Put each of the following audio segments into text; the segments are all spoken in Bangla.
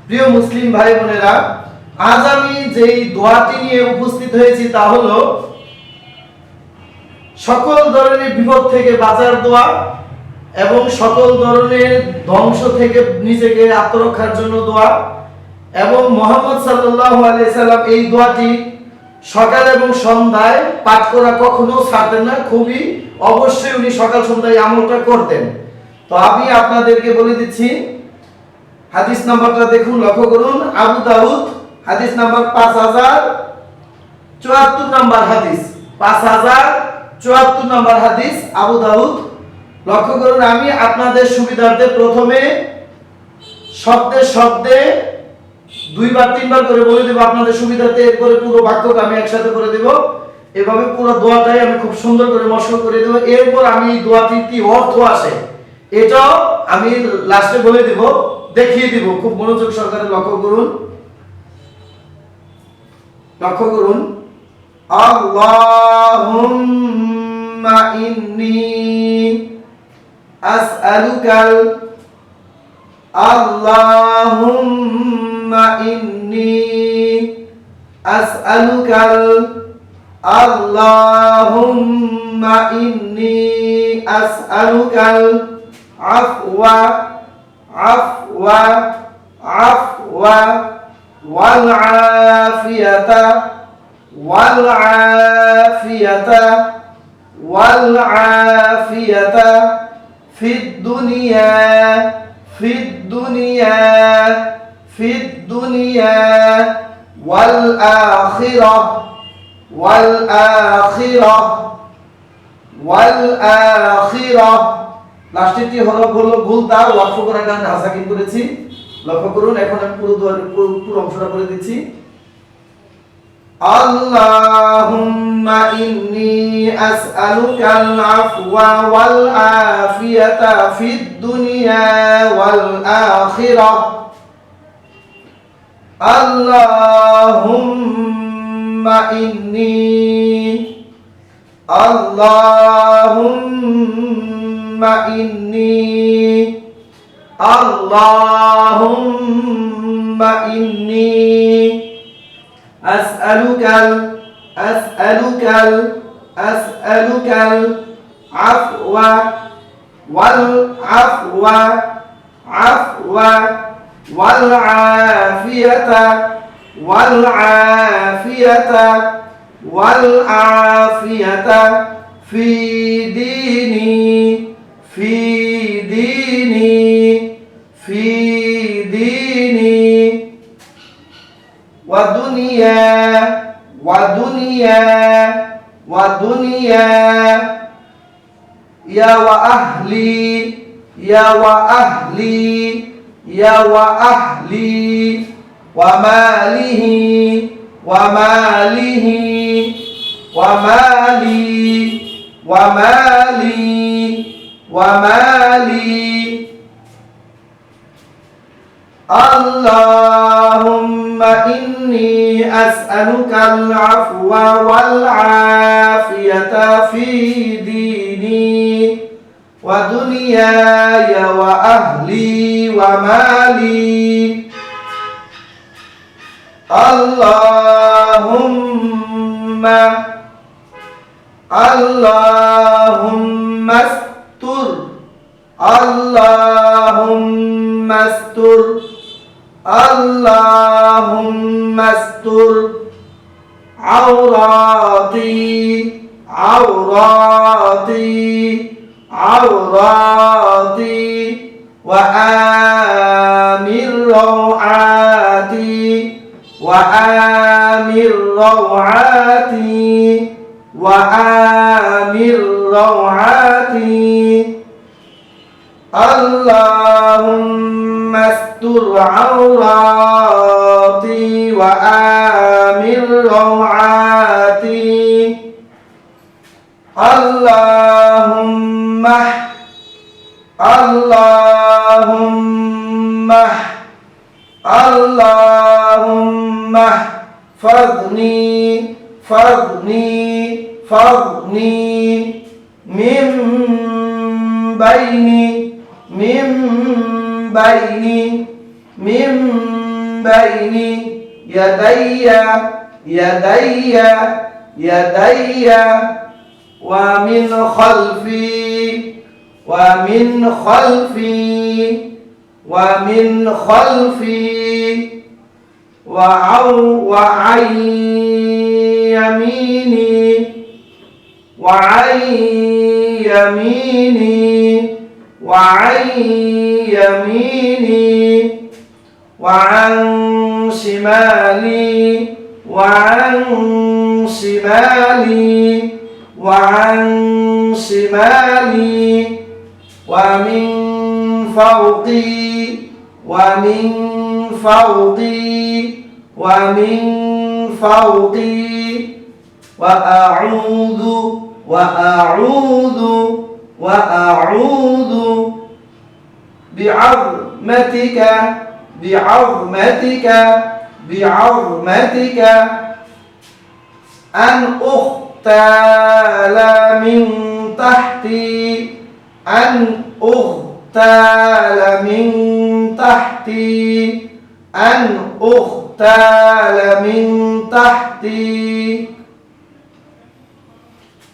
প্রিয় মুসলিম ভাই বোনেরা আজ আমি দোয়াটি নিয়ে উপস্থিত হয়েছি তা সকল ধরনের বিপদ থেকে বাঁচার দোয়া এবং সকল ধরনের ধ্বংস থেকে নিজেকে আত্মরক্ষার জন্য দোয়া এবং মোহাম্মদ সাল্লাল্লাহু সাল্লাম এই দোয়াটি সকাল এবং সন্ধ্যায় পাঠ করা কখনো ছাড়তেন না, খুবই অবশ্যই উনি সকাল সন্ধ্যায় আমলটা করতেন। তো আমি আপনাদেরকে বলে দিচ্ছি, হাদিস নাম্বারটা দেখুন, লক্ষ্য করুন, আবু দাউদ, হাদিস নাম্বার পাঁচ হাজার চুয়াত্তর নাম্বার হাদিস। পাঁচ হাজার চুয়াত্তর নাম্বার হাদিস, আবু দাউদ। লক্ষ্য করুন, আমি আপনাদের সুবিধার্থে প্রথমে শব্দে শব্দে দুইবার, তিনবার করে বলে দেবো, আপনাদের সুবিধার্থে এরপরে পুরো বাক্যটা আমি একসাথে করে দেব। এভাবে পুরো দোয়াটাই আমি খুব সুন্দর করে মশক করে দেবো। এরপর আমি এই দোয়াটির কি অর্থ আসে এটাও আমি লাস্টে বলে দেব, দেখিয়ে দিব। খুব মনোযোগ সহকারে লক্ষ্য করুন। লক্ষ্য করুন। আল্লাহুম্মা ইন্নী আসআলুকাল আল্লাহুম্মা ইন্নী আসআলুকাল আল্লাহুম্মা ইন্নী আসআলুকাল আফওয়া আফওয়া আফওয়া ওয়াল আফিয়াতা ওয়াল আফিয়াতা ওয়াল আফিয়াতা ফিদ দুনিয়া ফিদ দুনিয়া ফিদ দুনিয়া ওয়াল আখিরাহ ওয়াল আখিরাহ ওয়াল আখিরাহ লাস্টেরটি হলো হলো ভুল তার লক্ষ্য করার কারণে হাসাকিন করেছি লক্ষ্য করুন এখন আমি পুরো দোয়ার- পুরো পুরো অংশটা করে দিচ্ছি اللهم إني أسألك العفو والعافية في الدنيا والآخرة اللهم إني اللهم إني اللهم إني أسألك ال- أسألك ال- أسألك العفو والعفو عفو والعافية والعافية والعافية في ديني في ديني في ديني. ودنيا ودنيا ودنيا يا وأهلي يا وأهلي. يا وأهلي وماله وماله ومالي ومالي ومالي. اللهم إني أسألك العفو والعافية في ديني. ودنياي وأهلي ومالي اللهم اللهم استر اللهم استر اللهم استر عوراتي عوراتي عوراتي وآمن روعاتي وآمن روعاتي وآمن روعاتي. اللهم استر عوراتي وآمن روعاتي اللهم اللهم اللهم احفظني فظني فاغني من بيني من بيني من بين يدي يدي يدي ومن خلفي ومن خلفي ومن خلفي وعن يميني وعن يميني وعن يميني وعن شمالي وعن شمالي. وعن شمالي ومن فوقي ومن فوقي ومن فوقي وأعوذ وأعوذ وأعوذ بعظمتك بعظمتك بعظمتك أن أغتال من تحتي أن أغتال من تحتي أن أغتال من تحتي.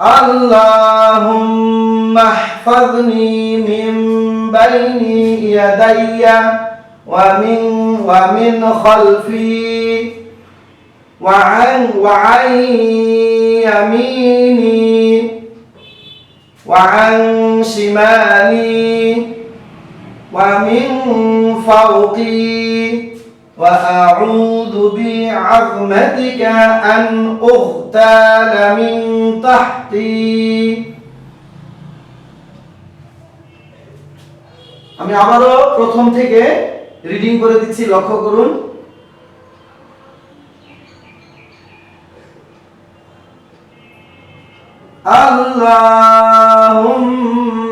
اللهم احفظني من بين يدي ومن ومن خلفي. وعن وعن يميني وعن شمالي ومن فوقي وأعوذ بعظمتك أن أغتال من تحتي আমি আবারও প্রথম থেকে রিডিং করে দিচ্ছি লক্ষ্য করুন اللهم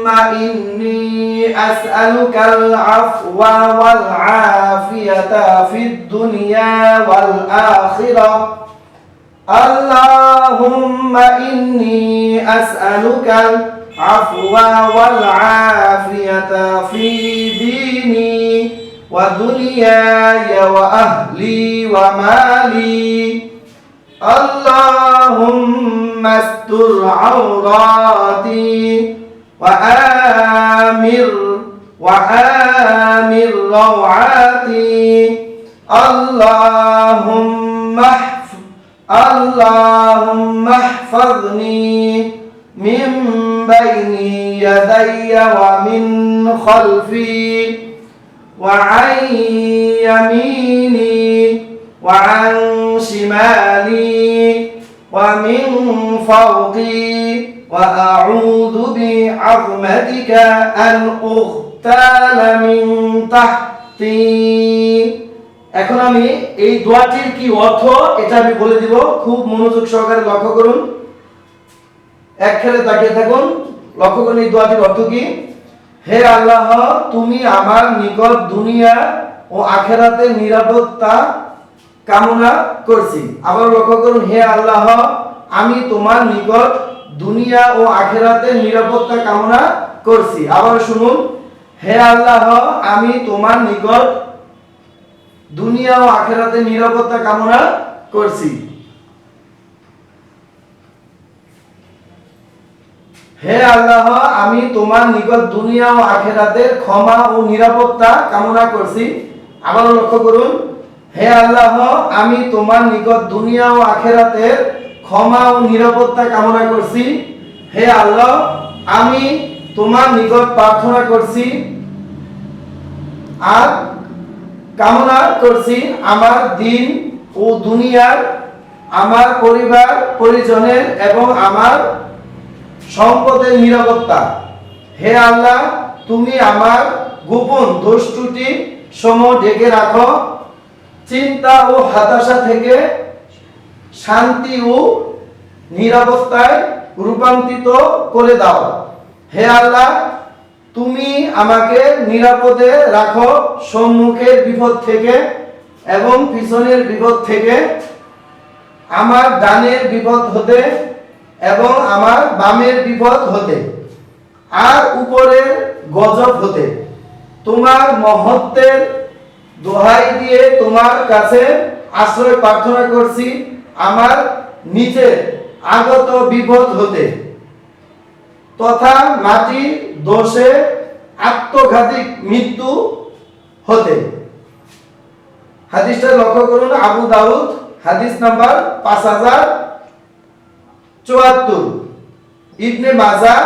إني أسألك العفو والعافية في الدنيا والآخرة. اللهم إني أسألك العفو والعافية في ديني ودنياي وأهلي ومالي. اللهم استر عوراتي وآمر وآمر روعاتي. اللهم احفظ اللهم احفظني من بين يدي ومن خلفي وعن يميني وعن شمالي ومن فوقي وأعوذ بعظمتك أن أغتال من تحتي এখন আমি এই দোয়াটির কি অর্থ এটা আমি বলে দিব খুব মনোযোগ সহকারে লক্ষ্য করুন এক খেলে তাকিয়ে থাকুন লক্ষ্য করুন এই দোয়াটির অর্থ কি হে আল্লাহ তুমি আমার নিকট দুনিয়া ও আখেরাতের নিরাপত্তা কামনা করছি। আবার লক্ষ্য করুন, হে আল্লাহ, আমি তোমার নিকট দুনিয়া ও আখেরাতের নিরাপত্তা কামনা করছি। আবার শুনুন, হে আল্লাহ, আমি তোমার নিকট দুনিয়া ও আখেরাতের নিরাপত্তা কামনা করছি। হে আল্লাহ, আমি তোমার নিকট দুনিয়া ও আখেরাতের ক্ষমা ও নিরাপত্তা কামনা করছি। আবার লক্ষ্য করুন হে আল্লাহ, আমি তোমার নিকট দুনিয়া ও আখেরাতের ক্ষমা ও নিরাপত্তা কামনা করছি। হে আল্লাহ, আমি তোমার নিকট প্রার্থনা করছি আর কামনা করছি আমার দিন ও দুনিয়ার, আমার পরিবার, পরিজনের এবং আমার সম্পদের নিরাপত্তা। হে আল্লাহ, তুমি আমার গোপন দোষ ত্রুটি সমূহ ঢেকে রাখো। চিন্তা ও হতাশা থেকে শান্তি ও নিরাপত্তায় রূপান্তরিত করে দাও। হে আল্লাহ, তুমি আমাকে নিরাপদে রাখো সম্মুখের বিপদ থেকে এবং পিছনের বিপদ থেকে। আমার ডানের বিপদ হতে এবং আমার বামের বিপদ হতে। আর উপরের গজব হতে। তোমার মহত্বের দোহাই দিয়ে তোমার কাছে আশ্রয় প্রার্থনা করছি আমার নিচে আগত বিপদ হতে। তথা মাটি দোষে আত্মঘাতী মৃত্যু হতে। হাদিসটা লক্ষ্য করুন, আবু দাউদ, হাদিস নাম্বার পাঁচ হাজার চুয়াত্তর। ইবনে মাজা,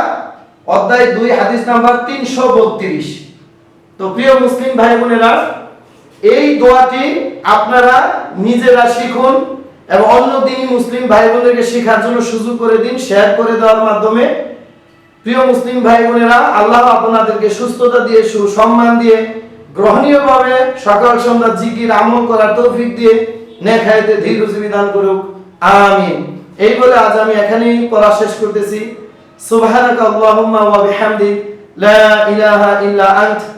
অধ্যায় দুই, হাদিস নাম্বার তিনশো বত্রিশ। তো প্রিয় মুসলিম ভাই বোনেরা এই দোয়াটি আপনারা নিজেরা শিখুন এবং অন্য দিনই মুসলিম ভাই বোনদেরকে শেখার জন্য সুযোগ করে দিন, শেয়ার করে দেওয়ার মাধ্যমে। প্রিয় মুসলিম ভাই বোনেরা আল্লাহ আপনাদেরকে সুস্থতা দিয়ে, সুসম্মান দিয়ে, গ্রহণীয়ভাবে সকাল সন্ধ্যা জিকির, আমল করার তৌফিক দিয়ে নেখাইতে দীর্ঘজীবী দান করুক। আমিন। এই বলে আজ আমি এখানেই পড়া শেষ করতেছি। সুবহানাকা আল্লাহুম্মা ওয়া বিহামদিক। লা ইলাহা ইল্লা আন্ত।